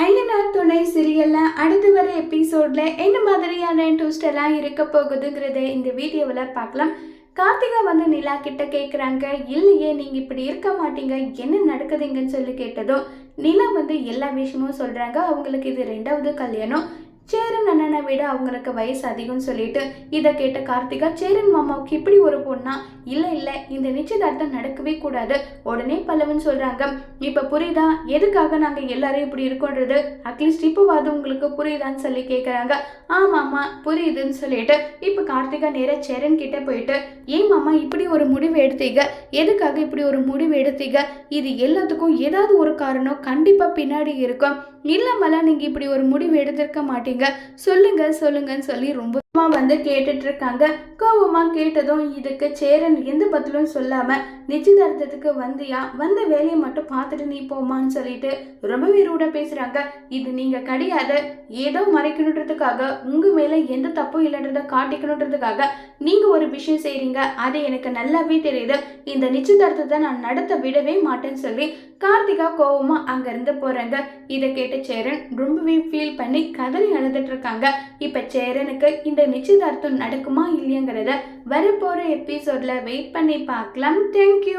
ஐயனார் துணை சீரியல்ல அடுத்து வர எபிசோடில் என்ன மாதிரியான ட்விஸ்ட் எல்லாம் இருக்க போகுதுங்கிறத இந்த வீடியோவில் பார்க்கலாம். கார்த்திகா வந்து நிலா கிட்ட கேட்குறாங்க இல்லையே நீங்கள் இப்படி இருக்க மாட்டீங்க. என்ன நடக்குதுங்கன்னு சொல்லி கேட்டதும் நிலா வந்து எல்லா விஷயமும் சொல்கிறாங்க அவங்களுக்கு இது ரெண்டாவது கல்யாணம். சேரன் அண்ணனை விட அவங்களுக்கு வயசு அதிகம்னு சொல்லிட்டு இதை கேட்ட கார்த்திகா சேரன் மாமாவுக்கு இப்படி ஒரு பொண்ணா? இல்லை இல்லை இந்த நிச்சயதார்த்தம் நடக்கவே கூடாது. உடனே பல்லவன் சொல்கிறாங்க இப்போ புரியுதா? எதுக்காக நாங்கள் எல்லாரும் இப்படி இருக்கோன்றது? அட்லீஸ்ட் இப்போவாது உங்களுக்கு புரியுதான்னு சொல்லி கேட்குறாங்க ஆமாம்மா புரியுதுன்னு சொல்லிட்டு இப்போ கார்த்திகா நேராக சேரன் கிட்ட போயிட்டு ஏன் மாமா இப்படி ஒரு முடிவு எடுத்தீங்க? எதுக்காக இப்படி ஒரு முடிவு எடுத்தீங்க? இது எல்லாத்துக்கும் ஏதாவது ஒரு காரணம் கண்டிப்பாக பின்னாடி இருக்கும். இல்லாமலாம் நீங்கள் இப்படி ஒரு முடிவு எடுத்திருக்க மாட்டீங்க. சொல்லுங்க சொல்லுங்கன்னு சொல்லி ரொம்ப அம்மா வந்து கேட்டுட்டு இருக்காங்க கோவமா கேட்டதும் இதுக்கு சேரன் எந்த பதிலும் சொல்லாம நிச்சயதார்த்தத்துக்கு வந்தியா? வந்த வேலையை மட்டும் பார்த்துட்டு நீ போமான்னு சொல்லிட்டு ரொம்பவே ரூடா பேசுறாங்க. இது நீங்க கிடையாது ஏதோ மறைக்கணுன்றதுக்காக உங்க மேல எந்த தப்பும் இல்லைன்றத காட்டிக்கணுன்றதுக்காக நீங்க ஒரு விஷயம் செய்றீங்க. அது எனக்கு நல்லாவே தெரியுது. இந்த நிச்சயதார்த்தத்தை நான் நடத்த விடவே மாட்டேன்னு சொல்லி கார்த்திகா கோவமா அங்க இருந்து போறாங்க. இதை கேட்ட சேரன் ரொம்பவே ஃபீல் பண்ணி கதறி அழுதுட்டு இருக்காங்க இப்ப சேரனுக்கு இந்த நிச்சயதார்த்தம் நடக்குமா இல்லையாங்கிறத வரப்போற எபிசோட்ல வெயிட் பண்ணி பார்க்கலாம். தேங்க்யூ